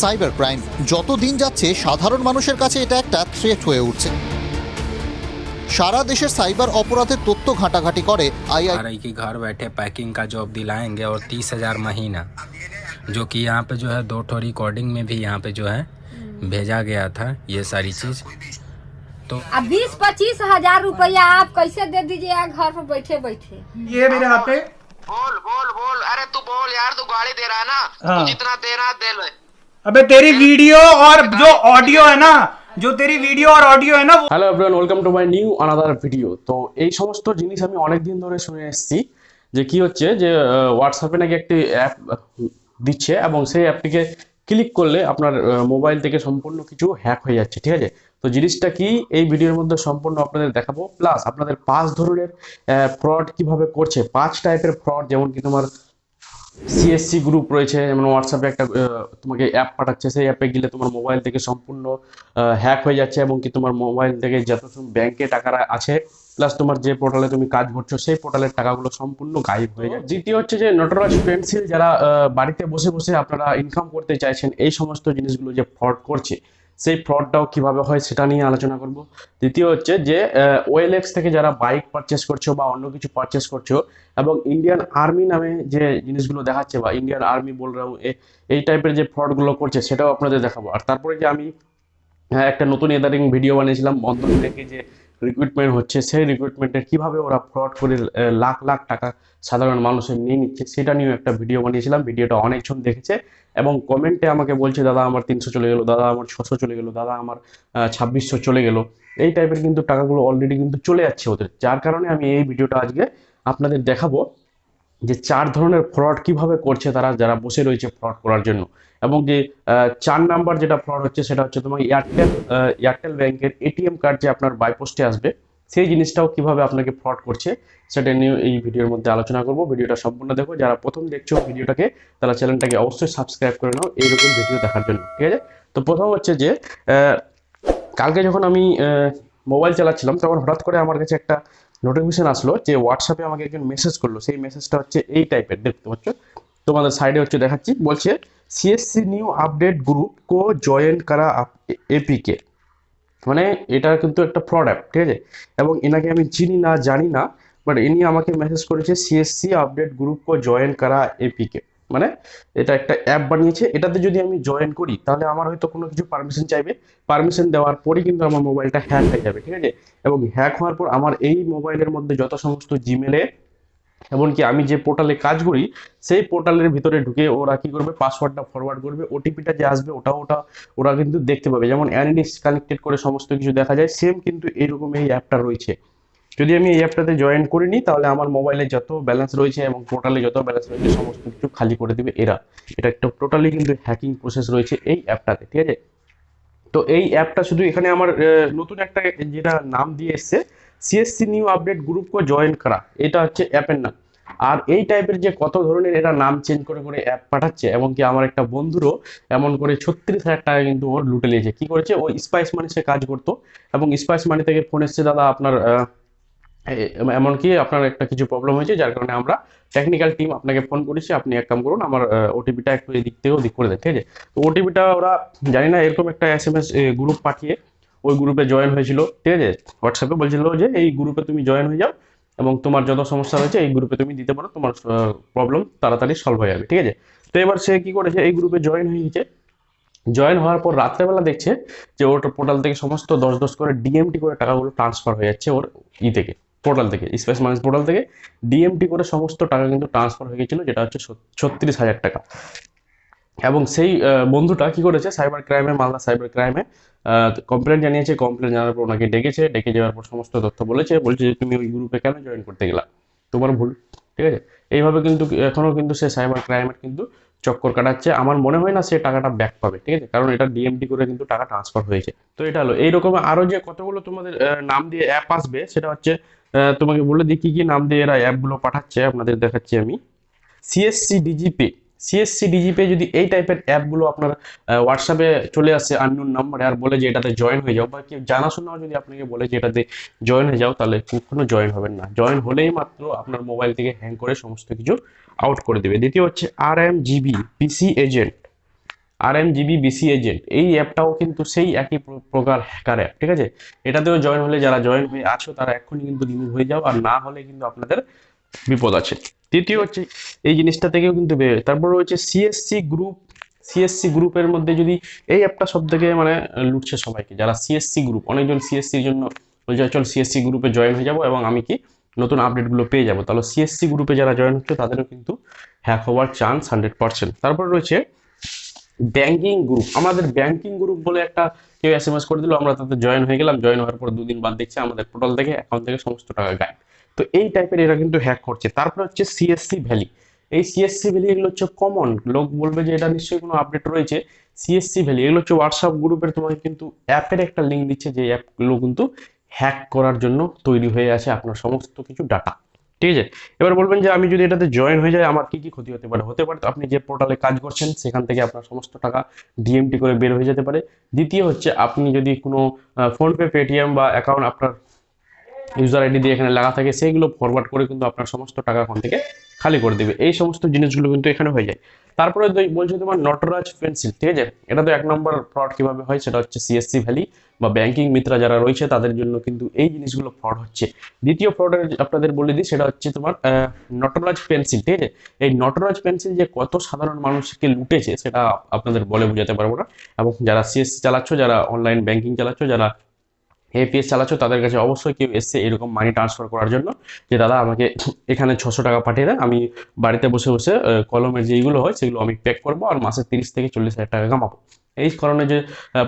Cyber crime যত দিন যাচ্ছে সাধারণ মানুষের কাছে এটা একটা থ্রেট হয়ে উঠছে সারা দেশের সাইবার অপরাধের তথ্য ঘাটাঘাটি করে আইআই आ रही कि घर बैठे पैकिंग का जॉब दिलाएंगे और तीस हजार महीना जो कि यहाँ पे जो है दो ठो रिकॉर्डिंग में भी यहाँ पे जो है भेजा गया था ये सारी चीज़ तो अब बीस पच्चीस हजार रुपया आप कैसे दे दीजिएगा घर पर बैठे बैठे ये मेरे हाथ पे बोल बोल बोल अरे तू बोल यार तू गाड़ी दे रहा है ना हाँ। तू जितना दे रहा है दे ले अबे तेरी वीडियो और जो ऑडियो है ना जो तेरी वीडियो और ऑडियो है ना वो hello everyone welcome to my new another video তো এই সমস্ত জিনিস আমি অনেক দিন ধরে শুনে এসেছি যে কি হচ্ছে যে হোয়াটসঅ্যাপে নাকি একটি অ্যাপ দিচ্ছে এবং সেই অ্যাপটিকে ক্লিক করলে আপনার মোবাইল থেকে সম্পূর্ণ কিছু হ্যাক হয়ে যাচ্ছে ঠিক আছে তো জিনিসটা কি এই ভিডিওর মধ্যে সম্পূর্ণ আপনাদের দেখাবো প্লাস আপনাদের পাঁচ ধরনের ফ্রড কিভাবে করছে পাঁচ টাইপের ফ্রড যেমন কি তোমার সিএসসি গ্রুপ রয়েছে, যেমন হোয়াটসঅ্যাপে একটা তোমাকে অ্যাপ পাঠাচ্ছে, সেই অ্যাপে গেলে তোমার মোবাইল থেকে সম্পূর্ণ হ্যাক হয়ে যাচ্ছে এবং কি তোমার মোবাইল থেকে যত ব্যাংকে টাকা আছে প্লাস তোমার যে পোর্টালে তুমি কাজ করছ, সেই পোর্টালের টাকাগুলো সম্পূর্ণ গায়েব হয়ে যায় দ্বিতীয় হচ্ছে যে নটরাজ পেন্সিল যারা বাড়িতে বসে বসে আপনারা ইনকাম করতে চাইছেন, এই সমস্ত জিনিসগুলো যে ফ্রড করছে সেই ফ্রডটাও কীভাবে হয় সেটা নিয়ে আলোচনা করব। দ্বিতীয় হচ্ছে যে ওয়েলএক্স থেকে যারা বাইক পারচেস করছ বা অন্য কিছু পারচেস করছ এবং ইন্ডিয়ান আর্মি নামে যে জিনিসগুলো দেখাচ্ছে বা ইন্ডিয়ান আর্মি বল রা এই টাইপের যে ফ্রডগুলো করছে সেটাও আপনাদের দেখাবো। আর তারপরে যে আমি একটা নতুন এদারিং ভিডিও বানিয়েছিলাম বন্ধন থেকে যে রিক্রুটমেন্ট হচ্ছে, সেই রিক্রুটমেন্টের কীভাবে ওরা ফ্রড করে লাখ লাখ টাকা সাধারণ মানুষের নিয়ে নিচ্ছে, সেটা নিয়েও একটা ভিডিও বানিয়েছিলাম। ভিডিওটা অনেকজন দেখেছে এবং কমেন্টে আমাকে বলছে, দাদা, আমার তিনশো চলে গেলো, দাদা, আমার ছশো চলে গেলো, দাদা, আমার ছাব্বিশশো চলে গেলো। এই টাইপের কিন্তু টাকাগুলো অলরেডি কিন্তু চলে যাচ্ছে ওদের। যার কারণে আমি এই ভিডিওটা আজকে আপনাদের দেখাবো যে চার ধরনের ফ্রড কীভাবে করছে তারা, যারা বসে রয়েছে ফ্রড করার জন্য। এবং যে চার নাম্বার যেটা ফ্রড হচ্ছে সেটা হচ্ছে তোমার এয়ারটেল এয়ারটেল ব্যাংকের এটিএম কার্ড যে আপনার বাইপোস্টে আসবে, সেই জিনিসটাও কীভাবে আপনাকে ফ্রড করছে, সেটা নিয়ে এই ভিডিওর মধ্যে আলোচনা করব। ভিডিওটা সম্পূর্ণ দেখো। যারা প্রথম দেখছ ভিডিওটাকে, তারা চ্যানেলটাকে অবশ্যই সাবস্ক্রাইব করে নাও, এইরকম ভিডিও দেখার জন্য, ঠিক আছে? তো প্রথম হচ্ছে যে কালকে যখন আমি মোবাইল চালাচ্ছিলাম, তখন হঠাৎ করে আমার কাছে একটা নোটিফিকেশন আসলো যে হোয়াটসঅ্যাপে আমাকে একজন মেসেজ করল। সেই মেসেজটা হচ্ছে এই টাইপের দেখতে পাচ্ছ? তোমাদের সাইডে হচ্ছে দেখাচ্ছি। বলছে সিএসসি নিউ আপডেট গ্রুপ কো জয়েন করা এপিকে মানে এটা কিন্তু একটা ফ্রড অ্যাপ ঠিক আছে? এবং এনাকে আমি চিনি না, জানি না বাট ইনি আমাকে মেসেজ করেছে সিএসসি আপডেট গ্রুপ কো জয়েন করা এপিকে মানে এটা একটা অ্যাপ বানিয়েছে, এটাতে যদি আমি জয়েন করি, তাহলে আমার হয়তো কোনো কিছু পারমিশন চাইবে। পারমিশন দেওয়ার পরই কিন্তু আমার মোবাইলটা হ্যাক হয়ে যাবে, ঠিক আছে? এবং হ্যাক হওয়ার পর আমার এই মোবাইলের মধ্যে যত সমস্ত জিমেলে এমনকি আমি যে পোর্টালে কাজ করি, সেই পোর্টালের ভিতরে ঢুকে ওরা কি করবে? পাসওয়ার্ডটা ফরওয়ার্ড করবে ওটিপিটা যে আসবে ওটা ওটা, ওরা কিন্তু দেখতে পাবে। যেমন অ্যানিডিস কানেক্টেড করে সমস্ত কিছু দেখা যায় সেম কিন্তু এইরকম এই অ্যাপটা রয়েছে। যদি আমি এই অ্যাপটাতে জয়েন করে নিই, তাহলে আমার মোবাইলে যত ব্যালেন্স রয়েছে এবং পোর্টালে যত ব্যালেন্স রয়েছে, সমস্ত কিছু খালি করে দেবে এরা। এটা একটা টোটালি কিন্তু হ্যাকিং প্রসেস রয়েছে এই অ্যাপটাতে ঠিক আছে? তো এই অ্যাপটা শুধু এখানে আমার নতুন একটা যেটা নাম দিয়ে এসছে সিএসসি নিউ আপডেট গ্রুপ কো জয়েন করা। এটা হচ্ছে অ্যাপের নাম। আর এই টাইপের যে কত ধরনের এরা নাম চেঞ্জ করে করে অ্যাপ পাঠাচ্ছে এবং কি আমার একটা বন্ধুরও এমন করে ছত্রিশ হাজার টাকা কিন্তু ওর লুটে নিয়েছে। কি করেছে? ও স্পাইস মানি সে কাজ করতো। এবং স্পাইস মানি থেকে ফোন এসছে, দাদা, আপনার এমনকি আপনার একটা কিছু প্রবলেম হয়েছে, যার কারণে আমরা টেকনিক্যাল টিম আপনাকে ফোন করেছি। আপনি এক কাম করুন, আমার ওটিপিটা একটু এদিক থেকেও দিক করে দেন, ঠিক আছে? তো ওটিপিটা ওরা, জানি না, এরকম একটা এস এম এস গ্রুপ পাঠিয়ে ওই গ্রুপে জয়েন হয়েছিল। ঠিক আছে? হোয়াটসঅ্যাপে বলছিল যে, এই গ্রুপে তুমি জয়েন হয়ে যাও এবং তোমার যত সমস্যা রয়েছে, এই গ্রুপে তুমি দিতে পারো। তোমার প্রবলেম তাড়াতাড়ি সলভ হয়ে যাবে। ঠিক আছে? তো এবার সে কি করেছে? এই গ্রুপে জয়েন হয়ে গেছে জয়েন হওয়ার পর রাত্রেবেলা দেখছে যে, ওর পোর্টাল থেকে সমস্ত দশ দশ করে ডিএমটি করে টাকাগুলো ট্রান্সফার হয়ে যাচ্ছে ওর ই থেকে পোর্টাল থেকে স্পেস মাইন্স পোর্টাল থেকে। ডিএমটি করে সমস্ত টাকা কিন্তু ট্রান্সফার হয়ে গেছিল, যেটা হচ্ছে ছত্রিশ হাজার টাকা। এবং সেই বন্ধুটা কি করেছে? সাইবার ক্রাইমে মালদা সাইবার ক্রাইমে কমপ্লেন জানিয়েছে কমপ্লেন জানার পর ওনাকে ডেকেছে, ডেকে যাওয়ার পর সমস্ত তথ্য বলেছে, বলছে যে তুমি ওই গ্রুপে কেন জয়েন করতে গেলা? তোমার ভুল, ঠিক আছে? এইভাবে কিন্তু, এখনও কিন্তু সে সাইবার ক্রাইমের কিন্তু চক্কর কাটাচ্ছে। আমার মনে হয় না সে টাকাটা ব্যাক পাবে, ঠিক আছে? কারণ এটা ডিএমডি করে কিন্তু টাকা ট্রান্সফার হয়েছে। তো এটা হলো। এইরকম আরও যে কতগুলো তোমাদের নাম দিয়ে অ্যাপ আসবে, সেটা হচ্ছে তোমাকে বলে দিই কি কি নাম দিয়ে এরা অ্যাপগুলো পাঠাচ্ছে, আপনাদের দেখাচ্ছি আমি। সিএসসি ডিজিপে সিএসসি ডিজিপে যদি এই টাইপের অ্যাপগুলো আপনার হোয়াটসঅ্যাপে চলে আসে আননোন নাম্বারে আর বলে যে এটাতে জয়েন হয়ে যাও বা কেউ জানাশোনাও যদি আপনাকে বলে যে এটাতে জয়েন হয়ে যাও তাহলে কখনো জয়েন হবেন না। জয়েন হলেই মাত্র আপনার মোবাইল থেকে হ্যাং করে সমস্ত কিছু আউট করে দেবে। দ্বিতীয় হচ্ছে R M GB PC agent R M GB BC agent এই অ্যাপটাও কিন্তু সেই একই প্রকার হ্যাকার অ্যাপ ঠিক আছে? এটাতেও জয়েন হলে যারা জয়েন হয়ে আছো তারা এক্ষুনি কিন্তু রিমুভ হয়ে যাও আর না হলে কিন্তু আপনাদের বিপদ আছে। তৃতীয় হচ্ছে এই জিনিসটা থেকেও কিন্তু তারপর রয়েছে সিএসসি গ্রুপ সিএসসি গ্রুপের মধ্যে যদি এই অ্যাপটা সব থেকে মানে লুটছে সবাইকে, যারা সিএসসি গ্রুপ অনেকজন সিএসসির জন্য বলছে, চল সিএসসি গ্রুপে জয়েন হয়ে যাব এবং আমি কি নতুন আপডেটগুলো পেয়ে যাব? তাহলে সিএসসি গ্রুপে যারা জয়েন হচ্ছে, তাদেরও কিন্তু হ্যাক হওয়ার চান্স হান্ড্রেড পার্সেন্ট তারপর রয়েছে ব্যাংকিং গ্রুপ আমাদের ব্যাংকিং গ্রুপ বলে একটা কেউ এস এম এস করে দিল, আমরা তাতে জয়েন হয়ে গেলাম। জয়েন হওয়ার পর দুদিন বাদ দেখছি আমাদের পোর্টাল থেকে অ্যাকাউন্ট থেকে সমস্ত টাকা গায়েব। তো এই টাইপের এরা কিন্তু হ্যাক করছে। তারপর হচ্ছে সিএসসি ভ্যালি এই সিএসসি ভ্যালি এগুলো হচ্ছে কমন লোক বলবে যে এটা নিশ্চয়ই কোনো আপডেট রয়েছে। সিএসসি ভ্যালি এগুলো হচ্ছে হোয়াটসঅ্যাপ গ্রুপের তোমাকে কিন্তু অ্যাপের একটা লিঙ্ক দিচ্ছে যে অ্যাপগুলো কিন্তু হ্যাক করার জন্য তৈরি হয়ে আছে আপনার সমস্ত কিছু ডাটা ঠিক আছে? এবার বলবেন যে আমি যদি এটাতে জয়েন হয়ে যাই, আমার কি কি ক্ষতি হতে পারে? হতে পারে তো আপনি যে পোর্টালে কাজ করছেন, সেখান থেকে আপনার সমস্ত টাকা ডিএমটি করে বের হয়ে যেতে পারে। দ্বিতীয় হচ্ছে, আপনি যদি কোনো ফোনপে পেটিএম বা অ্যাকাউন্ট আপনার ইউজার আইডি দিয়ে এখানে লাগা থাকে, সেইগুলো ফরওয়ার্ড করে কিন্তু আপনার সমস্ত টাকা ওখান থেকে খালি করে দেবে। এই সমস্ত জিনিসগুলো কিন্তু এখানে হয়ে যায়। তারপরে বলছে তোমার নটরাজ পেন্সিল ঠিক আছে? এটা তো এক নম্বর ফ্রড কীভাবে হয়, সেটা হচ্ছে সিএসসি ভ্যালি বা ব্যাংকিং মিত্রা যারা রয়েছে, তাদের জন্য কিন্তু এই জিনিসগুলো ফ্রড হচ্ছে। দ্বিতীয় ফ্রডের আপনাদের বলে দিই, সেটা হচ্ছে তোমার নটরাজ পেন্সিল ঠিক আছে? এই নটরাজ পেন্সিল যে কত সাধারণ মানুষকে লুটেছে, সেটা আপনাদের বলে বোঝাতে পারব না। এবং যারা সিএসসি চালাচ্ছ, যারা অনলাইন ব্যাংকিং চালাচ্ছ, যারা এপিএস চালাচ্ছ, তাদের কাছে অবশ্যই কেউ এসছে এরকম মানি ট্রান্সফার করার জন্য যে, দাদা, আমাকে এখানে ছশো টাকা পাঠিয়ে দেন, আমি বাড়িতে বসে বসে কলমের যেইগুলো হয়, সেগুলো আমি প্যাক করব আর মাসে তিরিশ থেকে চল্লিশ হাজার টাকা কামাবো। এই কারণে যে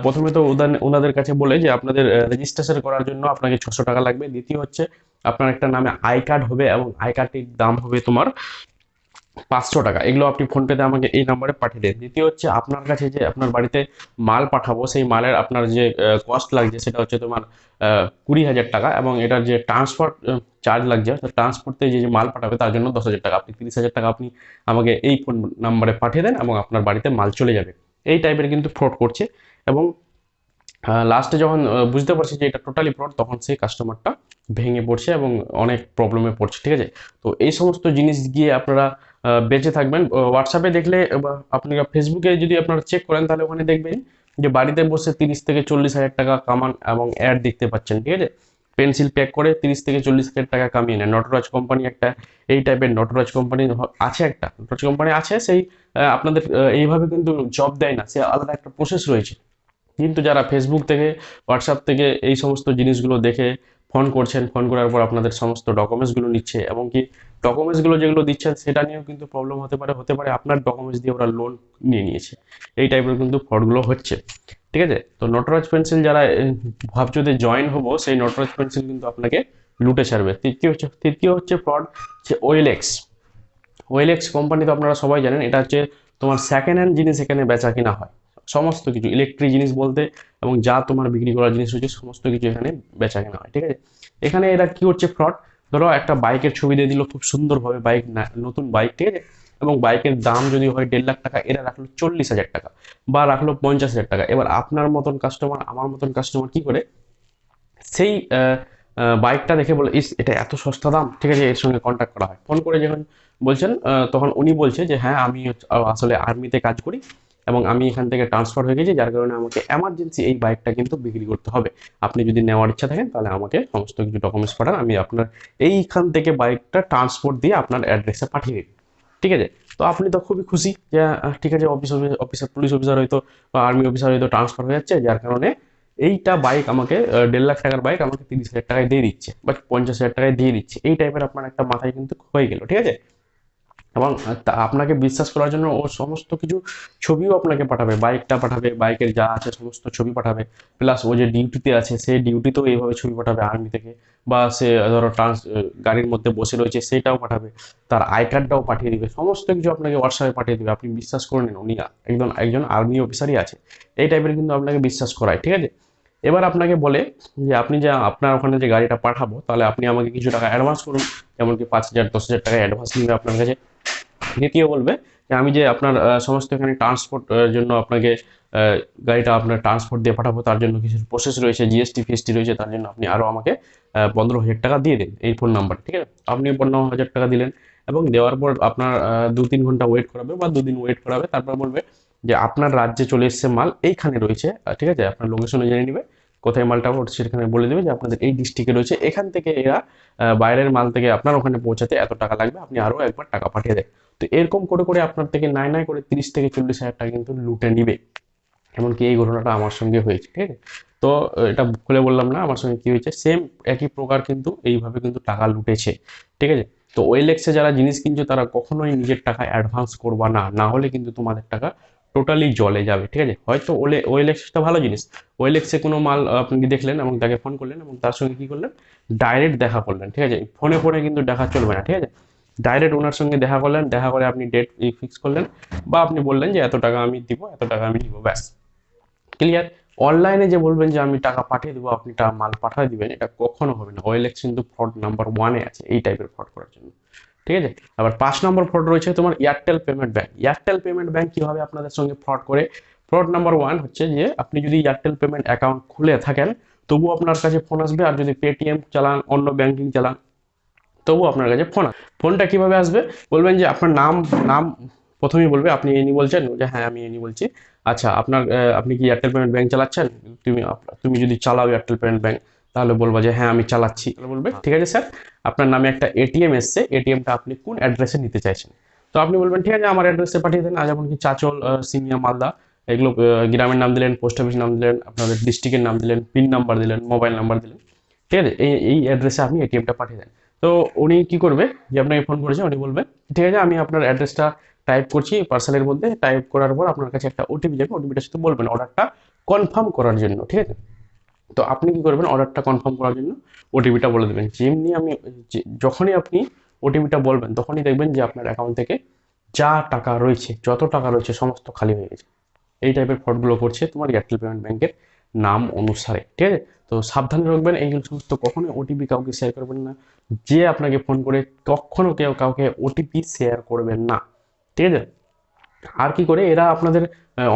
প্রথমে তো ওনাদের কাছে বলে যে, আপনাদের রেজিস্ট্রেশন করার জন্য আপনাকে ছশো টাকা লাগবে। দ্বিতীয় হচ্ছে, আপনার একটা নামে আই কার্ড হবে এবং আই কার্ডটির দাম হবে তোমার পাঁচশো টাকা। এগুলো আপনি ফোনপেতে আমাকে এই নাম্বারে পাঠিয়ে দেন। দ্বিতীয় হচ্ছে আপনার কাছে যে আপনার বাড়িতে মাল পাঠাবো, সেই মালের আপনার যে কস্ট লাগছে সেটা হচ্ছে তোমার কুড়ি হাজার টাকা এবং এটার যে ট্রান্সপোর্ট চার্জ লাগছে ট্রান্সপোর্টে যে মাল পাঠাবে তার জন্য দশ হাজার টাকা। আপনি তিরিশ হাজার টাকা আপনি আমাকে এই ফোন নাম্বারে পাঠিয়ে দেন এবং আপনার বাড়িতে মাল চলে যাবে। এই টাইপের কিন্তু ফ্রড করছে এবং লাস্টে যখন বুঝতে পারছি যে এটা টোটালি ফ্রড তখন সেই কাস্টমারটা ভেঙে পড়ছে এবং অনেক প্রবলেমে পড়ছে, ঠিক আছে? তো এই সমস্ত জিনিস গিয়ে আপনারা বেঁচে থাকবেন। হোয়াটসঅ্যাপে দেখলে বা আপনি ফেসবুকে যদি আপনারা চেক করেন, তাহলে ওখানে দেখবেন যে বাড়িতে বসে তিরিশ থেকে চল্লিশ হাজার টাকা কামান এবং অ্যাড দেখতে পাচ্ছেন, ঠিক আছে? পেন্সিল প্যাক করে তিরিশ থেকে চল্লিশ হাজার টাকা কামিয়ে নেয় নটরাজ কোম্পানি একটা, এই টাইপের নটরাজ কোম্পানি আছে একটা। নটরাজ কোম্পানি আছে, সেই আপনাদের এইভাবে কিন্তু জব দেয় না। সে আলাদা একটা প্রসেস রয়েছে। কিন্তু যারা ফেসবুক থেকে হোয়াটসঅ্যাপ থেকে এই সমস্ত জিনিসগুলো দেখে ফোন করছেন ফোন করার পর আপনাদের সমস্ত ডকুমেন্টসগুলো নিচ্ছে এবং কি ডকুমেন্টসগুলো যেগুলো দিচ্ছেন সেটা নিয়েও কিন্তু প্রবলেম হতে পারে হতে পারে আপনার ডকুমেন্টস দিয়ে ওরা লোন নিয়ে নিয়েছে। এই টাইপের কিন্তু ফ্রডগুলো হচ্ছে। ঠিক আছে? তো নটরাজ পেন্সিল যারা ভাবছ যে জয়েন হব, সেই নটরাজ পেন্সিল কিন্তু আপনাকে লুটে ছাড়বে। তৃতীয় হচ্ছে তৃতীয় হচ্ছে ফ্রড হচ্ছে ওয়েলেক্স ওয়েলেক্স কোম্পানি তো আপনারা সবাই জানেন, এটা হচ্ছে তোমার সেকেন্ড হ্যান্ড জিনিস এখানে বেচা কিনা হয়। সমস্ত কিছু ইলেকট্রিক জিনিস বলতে এবং যা তোমার বিক্রি করার জিনিস হচ্ছে সমস্ত কিছু এখানে বেচা কেনা হয়, ঠিক আছে? এখানে এরা কি করছে ফ্রড ধরো একটা বাইকের ছবি দিয়ে দিল খুব সুন্দরভাবে বাইক নতুন বাইক ঠিক আছে? এবং বাইকের দাম যদি হয় দেড় লাখ টাকা, এরা রাখল চল্লিশ হাজার টাকা বা রাখল পঞ্চাশ হাজার টাকা। এবার আপনার মতন কাস্টমার আমার মতন কাস্টমার কি করে? সেই বাইকটা দেখে বলে, ইস, এটা এত সস্তা দাম, ঠিক আছে? এর সঙ্গে কন্ট্যাক্ট করা হয়। ফোন করে যখন বলছেন তখন উনি বলছে যে হ্যাঁ আমি আসলে আর্মিতে কাজ করি এবং আমি এখান থেকে ট্রান্সফার হয়ে গেছি, যার কারণে আমাকে এমার্জেন্সি এই বাইকটা কিন্তু বিক্রি করতে হবে। আপনি যদি নেওয়ার ইচ্ছা থাকেন, তাহলে আমাকে সমস্ত কিছু ডকুমেন্টস পাঠান, আমি আপনার এইখান থেকে বাইকটা ট্রান্সপোর্ট দিয়ে আপনার অ্যাড্রেসে পাঠিয়ে দিই ঠিক আছে? তো আপনি তো খুবই খুশি যে ঠিক আছে অফিস অফিসার পুলিশ অফিসার হয়তো, বা আর্মি অফিসার হয়তো ট্রান্সফার হয়ে যাচ্ছে, যার কারণে এইটা বাইক আমাকে দেড় লাখ টাকার বাইক আমাকে তিরিশ হাজার টাকায় দিয়ে দিচ্ছে, বা পঞ্চাশ হাজার টাকায় দিয়ে দিচ্ছে। এই টাইপের আপনার একটা মাথায় কিন্তু হয়ে গেল, ঠিক আছে? এবং আপনাকে বিশ্বাস করার জন্য ও সমস্ত কিছু ছবিও আপনাকে পাঠাবে, বাইকটা পাঠাবে, বাইকের যা আছে সমস্ত ছবি পাঠাবে প্লাস ও যে ডিউটিতে আছে সেই ডিউটিতেও এইভাবে ছবি পাঠাবে আর্মি থেকে, বা সে ধরো ট্রান্স গাড়ির মধ্যে বসে রয়েছে সেটাও পাঠাবে, তার আই কার্ডটাও পাঠিয়ে দিবে, সমস্ত কিছু আপনাকে হোয়াটসঅ্যাপে পাঠিয়ে দিবে, আপনি বিশ্বাস করে নিন উনি একজন একজন আর্মি অফিসারই আছে, এই টাইপের কিন্তু আপনাকে বিশ্বাস করায়, ঠিক আছে? এবার আপনাকে বলে যে আপনি যে আপনার ওখানে যে গাড়িটা পাঠাবো, তাহলে আপনি আমাকে কিছু টাকা অ্যাডভান্স করুন যেমন কি পাঁচ হাজার, দশ হাজার টাকা অ্যাডভান্স নিবে আপনার কাছে দ্বিতীয় বলবে যে আমি যে আপনার সমস্ত এখানে ট্রান্সপোর্ট জন্য আপনাকে গাড়িটা আপনার ট্রান্সপোর্ট দিয়ে পাঠাবো, তার জন্য কিছু প্রসেস রয়েছে জিএসটি ফিএসটি রয়েছে, তার জন্য আপনি আরও আমাকে পনেরো হাজার টাকা দিয়ে দিন এই ফোন নাম্বার ঠিক আছে? আপনি পনেরো হাজার টাকা দিলেন এবং দেওয়ার পর আপনার দু তিন ঘণ্টা ওয়েট করাবে বা দুদিন ওয়েট করাবে, তারপর বলবে যে আপনার রাজ্যে চলে এসছে মাল, এইখানে রয়েছে ঠিক আছে? আপনার লোকেশনে জেনে নেবে। কোথায় মালটা উঠছে সেখানে বলে দেবে যে আপনাদের এই ডিস্ট্রিক্টে রয়েছে। এখান থেকে এরা বাইরের মাল থেকে আপনার ওখানে পৌঁছাতে এত টাকা লাগবে, আপনি আরও একবার টাকা পাঠিয়ে দেন। তো এরকম করে করে আপনার থেকে নাই নাই করে তিরিশ থেকে চল্লিশ হাজার টাকা কিন্তু লুটে নিবে। এমনকি এই ঘটনাটা আমার সঙ্গে হয়েছে, ঠিক আছে? তো এটা খুলে বললাম না, আমার সঙ্গে কি হয়েছে? সেম একই প্রকার কিন্তু এইভাবে কিন্তু টাকা লুটেছে, ঠিক আছে? তো ওয়েলেক্সে যারা জিনিস কিনছো, তারা কখনোই নিজের টাকা অ্যাডভান্স করবা না। না হলে কিন্তু তোমাদের টাকা টোটালি জলে যাবে, ঠিক আছে? হয়তো ওলে ওয়েলেক্সটা ভালো জিনিস। ওয়েলেক্সে কোনো মাল আপনি দেখলেন এবং তাকে ফোন করলেন এবং তার সঙ্গে কী করলেন? ডাইরেক্ট দেখা করলেন, ঠিক আছে? ফোনে ফোনে কিন্তু দেখা চলবে না, ঠিক আছে? ডাইরেক্ট ওনার সঙ্গে দেখা করলেন, দেখা করে আপনি ডেট ফিক্স করলেন বা আপনি বললেন যে এত টাকা আমি দিব, এত টাকা আমি নিব, ব্যাস। ক্লিয়ার অনলাইনে যে বলবেন যে আমি টাকা পাঠিয়ে দেবো আপনি টাকা মাল পাঠিয়ে দিবেন, এটা কখনো হবে না। ওয়েলেক্স কিন্তু ফ্রড নাম্বার ওয়ানে আছে, এই টাইপের ফ্রড করার জন্য। ঠিক আছে? আবার পাঁচ নম্বর ফ্রড রয়েছে তোমার Airtel payment bank Airtel payment bank কীভাবে আপনাদের সঙ্গে ফ্রড করে? ফ্রড নাম্বার ওয়ান হচ্ছে যে, আপনি যদি এয়ারটেল পেমেন্ট অ্যাকাউন্ট খুলে থাকেন তবু আপনার কাছে ফোন আসবে। আর যদি পেটিএম চালান, অন্য ব্যাংকিং চালান তবু আপনার কাছে ফোন ফোনটা কীভাবে আসবে? বলবেন যে, আপনার নাম নাম প্রথমেই বলবে, আপনি এনি বলছেন যে হ্যাঁ আমি এনি বলছি। আচ্ছা আপনার আপনি কি এয়ারটেল পেমেন্ট ব্যাংক চালাচ্ছেন? তুমি তুমি যদি চালাও এয়ারটেল পেমেন্ট ব্যাংক তাহলে বলব যে হ্যাঁ আমি চালাচ্ছি। তাহলে বলবে? ঠিক আছে স্যার? আপনার নামে একটা এটিএম এসছে। এটিএমটা আপনি কোন অ্যাড্রেসে নিতে চাইছেন? তো আপনি বলবেন ঠিক আছে আমার অ্যাড্রেসে পাঠিয়ে দেন। যেমন কি চাচল সিনিয়া মালদা এগুলো গ্রামের নাম দিলেন পোস্ট অফিস নাম দিলেন আপনাদের ডিস্ট্রিক্টের নাম দিলেন পিন নাম্বার দিলেন মোবাইল নাম্বার দিলেন। ঠিক আছে? এই এই অ্যাড্রেসে আপনি এটিএমটা পাঠিয়ে দেন। তো উনি কি করবে যে আপনাকে ফোন করেছে উনি বলবেন ঠিক আছে আমি আপনার অ্যাড্রেসটা টাইপ করছি পার্সেলের মধ্যে টাইপ করার পর আপনার কাছে একটা ওটিপি যাবে। ওটিপিটা শুধু বলবেন অর্ডারটা কনফার্ম করার জন্য। ঠিক আছে? তো আপনি কি করবেন? অর্ডারটা কনফার্ম করার জন্য ওটিপিটা বলে দেবেন। যেমনি আমি যখনই আপনি ওটিপিটা বলবেন তখনই দেখবেন যে আপনার অ্যাকাউন্ট থেকে যা টাকা রয়েছে যত টাকা রয়েছে সমস্ত খালি হয়ে গেছে। এই টাইপের ফ্রডগুলো করছে তোমার এয়ারটেল পেমেন্ট ব্যাংকের নাম অনুসারে ঠিক আছে? তো সাবধানে রাখবেন এইগুলো সমস্ত কখনোই ওটিপি কাউকে শেয়ার করবেন না। যে আপনাকে ফোন করে কখনো কেউ কাউকে ওটিপি শেয়ার করবেন না ঠিক আছে? আর কি করে? এরা আপনাদের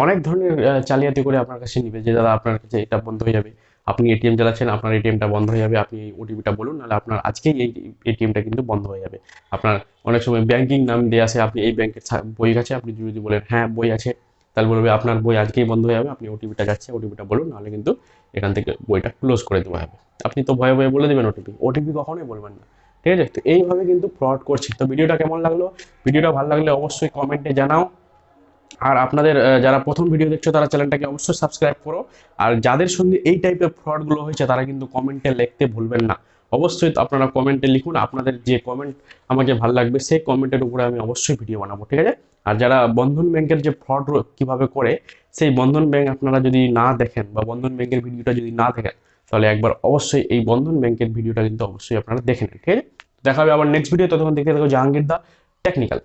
অনেক ধরনের আহ, জালিয়াতি করে আপনার কাছে নিবে যে দাদা আপনার কাছে এটা বন্ধ হয়ে যাবে। আপনি এটিএম চালাচ্ছেন, আপনার এটিএমটা বন্ধ হয়ে যাবে, আপনি ওটিপিটা বলুন, নাহলে আপনার আজকেই এই এটিএমটা কিন্তু বন্ধ হয়ে যাবে। আপনার অনেক সময় ব্যাংকিং নাম দেওয়া আছে, আপনি এই ব্যাংকের বই আছে, আপনি যদি বলেন হ্যাঁ বই আছে, তাহলে বলবে, আপনার বই আজকেই বন্ধ হয়ে যাবে, আপনি ওটিপিটা যাচ্ছে, ওটিপিটা বলুন, নাহলে কিন্তু এখান থেকে বইটা ক্লোজ করে দেওয়া হবে। আপনি তো ভয়ে ভয়ে বলে দেবেন ওটিপি ওটিপি কখনোই বলবেন না, ঠিক আছে? তো এইভাবে কিন্তু ফ্রড করছে। তো ভিডিওটা কেমন লাগল? ভিডিওটা ভালো লাগলে অবশ্যই কমেন্টে জানাও। আর আপনাদের যারা প্রথম ভিডিও দেখছ, তারা চ্যানেলটাকে অবশ্যই সাবস্ক্রাইব করো। আর যাদের সঙ্গে এই টাইপের ফ্রডগুলো হয়েছে, তারা কিন্তু কমেন্টে লিখতে ভুলবেন না। অবশ্যই আপনারা কমেন্টে লিখুন, আপনাদের যে কমেন্ট আমাকে ভালো লাগবে, সেই কমেন্টের উপরে আমি অবশ্যই ভিডিও বানাবো, ঠিক আছে? আর যারা বন্ধন ব্যাংকের যে ফ্রড কীভাবে করে, সেই বন্ধন ব্যাংক আপনারা যদি না দেখেন বা বন্ধন ব্যাংকের ভিডিওটা যদি না দেখেন, তাহলে একবার অবশ্যই এই বন্ধন ব্যাংকের ভিডিওটা কিন্তু অবশ্যই আপনারা দেখে নিন, ঠিক আছে? দেখা হবে আবার নেক্সট ভিডিও ততক্ষণ দেখতে থাকো জাহাঙ্গীর দা টেকনিক্যাল